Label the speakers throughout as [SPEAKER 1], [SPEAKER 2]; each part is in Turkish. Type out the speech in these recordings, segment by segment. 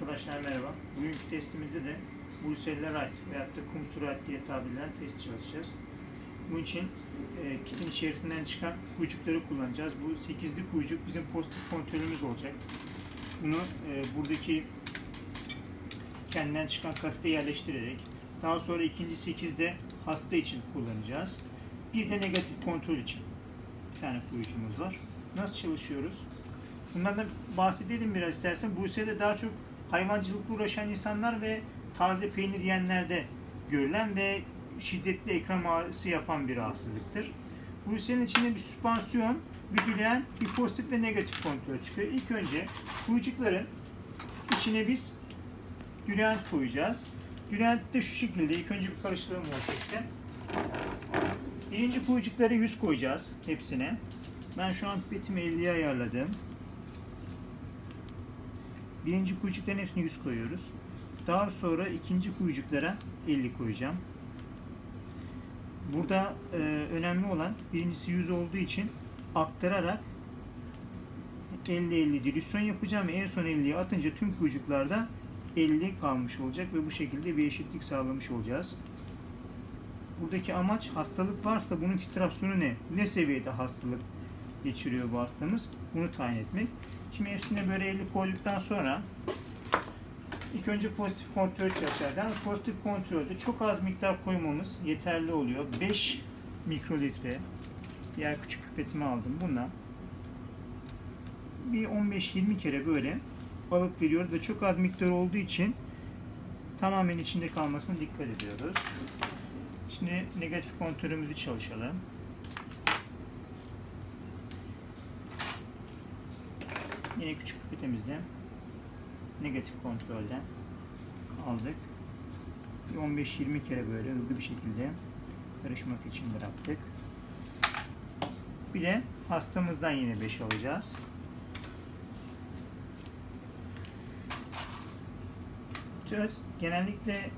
[SPEAKER 1] Arkadaşlar merhaba. Bugünkü testimizde de Bruxelles veyahut da kum surat diye tabirler test çalışacağız. Bunun için e, kitin içerisinden çıkan kuyucukları kullanacağız. Bu 8'li kuyucuk bizim pozitif kontrolümüz olacak. Bunu e, buradaki kendinden çıkan kasete yerleştirerek daha sonra ikinci 8'de hasta için kullanacağız. Bir de negatif kontrol için bir tane kuyucuğumuz var. Nasıl çalışıyoruz? Bunlardan bahsedelim biraz istersen. Bu ise de daha çok hayvancılıkla uğraşan insanlar ve taze peynir yiyenlerde görülen ve şiddetli ekran ağrısı yapan bir rahatsızlıktır. Bu ülsenin içinde bir süspansiyon, bir dülen, bir pozitif ve negatif kontrol çıkıyor. İlk önce kuyucukların içine biz dülent koyacağız. Dülent de şu şekilde. İlk önce bir karıştıralım ortakta. Birinci kuyucukları 100 koyacağız hepsine. Ben şu an pipetimi 50'ye ayarladım. Birinci kuyucukların hepsini 100 koyuyoruz. Daha sonra ikinci kuyucuklara 50 koyacağım. Burada e, önemli olan birincisi 100 olduğu için aktararak 50-50 dilüsyon yapacağım en son 50'yi atınca tüm kuyucuklarda 50 kalmış olacak ve bu şekilde bir eşitlik sağlamış olacağız. Buradaki amaç hastalık varsa bunun titrasyonu ne? Ne seviyede hastalık geçiriyor bu hastamız? Bunu tayin etmek. Şimdi hepsine böyle 50 koyduktan sonra ilk önce pozitif kontrol çalışırken pozitif kontrolde çok az miktar koymamız yeterli oluyor. 5 mikrolitre diğer küçük pipetimi aldım. Bundan bir 15-20 kere böyle alıp veriyoruz ve çok az miktar olduğu için tamamen içinde kalmasına dikkat ediyoruz. Şimdi negatif kontrolümüzü çalışalım. Yine küçük pipetimizde negatif kontrolden aldık. 15-20 kere böyle hızlı bir şekilde karışması için bıraktık. Bir de hastamızdan yine 5 alacağız. Test genellikle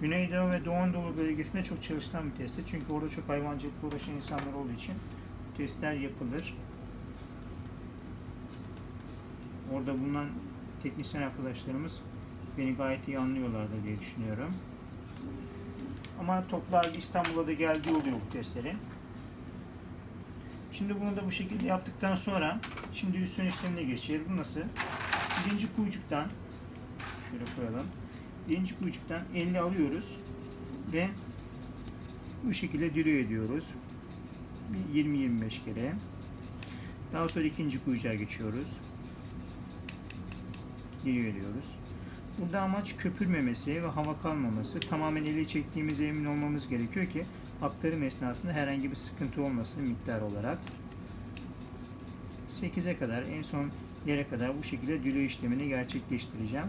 [SPEAKER 1] Güneydoğu ve Doğu Anadolu bölgesinde çok çalışılan bir testi. Çünkü orada çok hayvancılıkla uğraşan insanlar olduğu için testler yapılır. Orada bulunan teknisyen arkadaşlarımız beni gayet iyi anlıyorlardı diye düşünüyorum. Ama toplar İstanbul'a da geldiği oluyor bu testlerin. Şimdi bunu da bu şekilde yaptıktan sonra şimdi üstün işlemine geçeceğiz. Bu nasıl? Birinci kuyucuktan şöyle koyalım. Birinci kuyucuktan 50 alıyoruz ve bu şekilde dürüyor ediyoruz. 20-25 kere. Daha sonra ikinci kuyucuğa geçiyoruz geri veriyoruz. Burada amaç köpürmemesi ve hava kalmaması. Tamamen eli çektiğimize emin olmamız gerekiyor ki aktarım esnasında herhangi bir sıkıntı olmasın miktar olarak. 8'e kadar en son yere kadar bu şekilde dülü işlemini gerçekleştireceğim.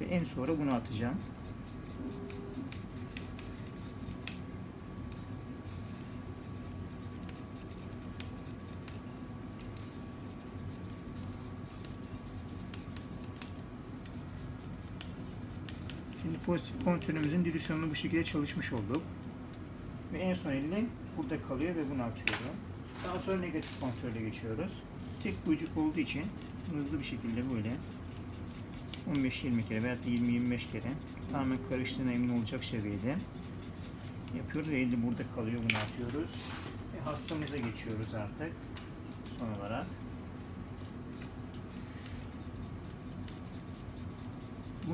[SPEAKER 1] Ve en sonra bunu atacağım. Şimdi pozitif kontürümüzün dilüsyonunu bu şekilde çalışmış olduk. Ve en son elle burada kalıyor ve bunu atıyorum. Daha sonra negatif kontrole geçiyoruz. Tek kuyucuk olduğu için hızlı bir şekilde böyle 15-20 kere veya 20-25 kere tamamen karıştığına emin olacak seviyede yapıyoruz elde burada kalıyor bunu atıyoruz. Ve hastamıza geçiyoruz artık son olarak.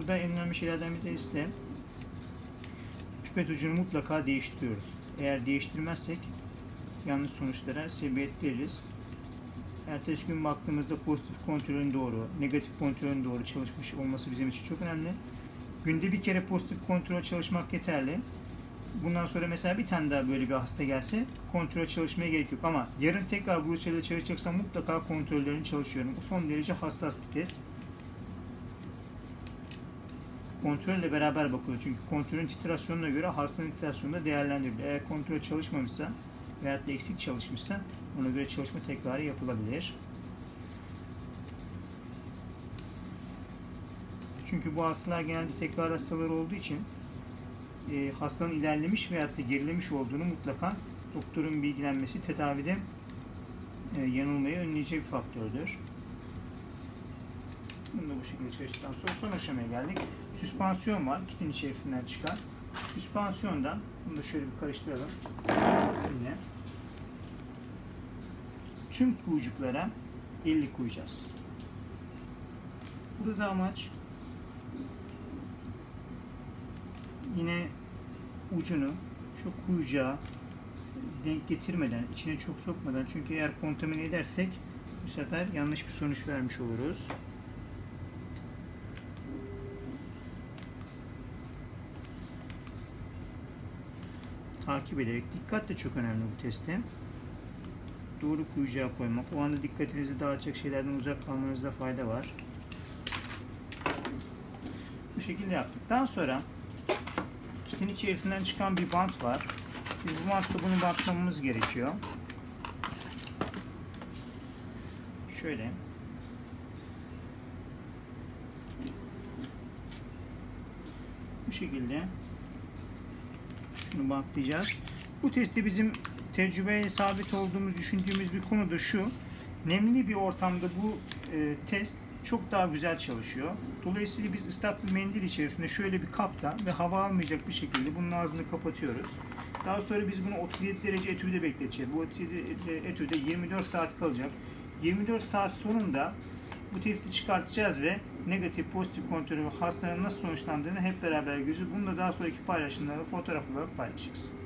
[SPEAKER 1] Burada en önemli şeylerden bir tanesi de pipet ucunu mutlaka değiştiriyoruz. Eğer değiştirmezsek yanlış sonuçlara sebebiyet veririz. Ertesi gün baktığımızda pozitif kontrolün doğru, negatif kontrolün doğru çalışmış olması bizim için çok önemli. Günde bir kere pozitif kontrol çalışmak yeterli. Bundan sonra mesela bir tane daha böyle bir hasta gelse kontrol çalışmaya gerek yok. Ama yarın tekrar bu usulde çalışacaksam mutlaka kontrollerini çalışıyorum. Bu son derece hassas bir test kontrolle beraber bakılıyor. Çünkü kontrolün titrasyonuna göre hastanın titrasyonu da değerlendirilir. Eğer kontrol çalışmamışsa veya da eksik çalışmışsa ona göre çalışma tekrarı yapılabilir. Çünkü bu hastalar genelde tekrar hastaları olduğu için e, hastanın ilerlemiş veya da gerilemiş olduğunu mutlaka doktorun bilgilenmesi tedavide e, yanılmayı önleyecek bir faktördür. Bunu da bu şekilde çalıştıktan sonra son aşamaya geldik. Süspansiyon var. Kitin içerisinden çıkan. Süspansiyondan bunu da şöyle bir karıştıralım. Yine tüm kuyucuklara 50 koyacağız. Burada da amaç yine ucunu şu kuyucuğa denk getirmeden, içine çok sokmadan çünkü eğer kontamine edersek bu sefer yanlış bir sonuç vermiş oluruz. Takip ederek, dikkat de çok önemli bu testte. Doğru kuyucuğa koymak, o anda dikkatinizi dağıtacak şeylerden uzak kalmanızda fayda var. Bu şekilde yaptık. Daha sonra kitin içerisinden çıkan bir bant var. Biz bu bantla bunu bantlamamız gerekiyor. Şöyle. Bu şekilde şunu bantlayacağız. Bu testte bizim tecrübeye sabit olduğumuz düşündüğümüz bir konu da şu. Nemli bir ortamda bu e, test çok daha güzel çalışıyor. Dolayısıyla biz ıslak mendil içerisinde şöyle bir kapta ve hava almayacak bir şekilde bunun ağzını kapatıyoruz. Daha sonra biz bunu 37 derece etüde bekleteceğiz. Bu 37 etüde 24 saat kalacak. 24 saat sonunda bu testi çıkartacağız ve negatif pozitif kontrolü hastanın nasıl sonuçlandığını hep beraber göreceğiz. Bunu da daha sonraki paylaşımlarda fotoğraf paylaşacağız.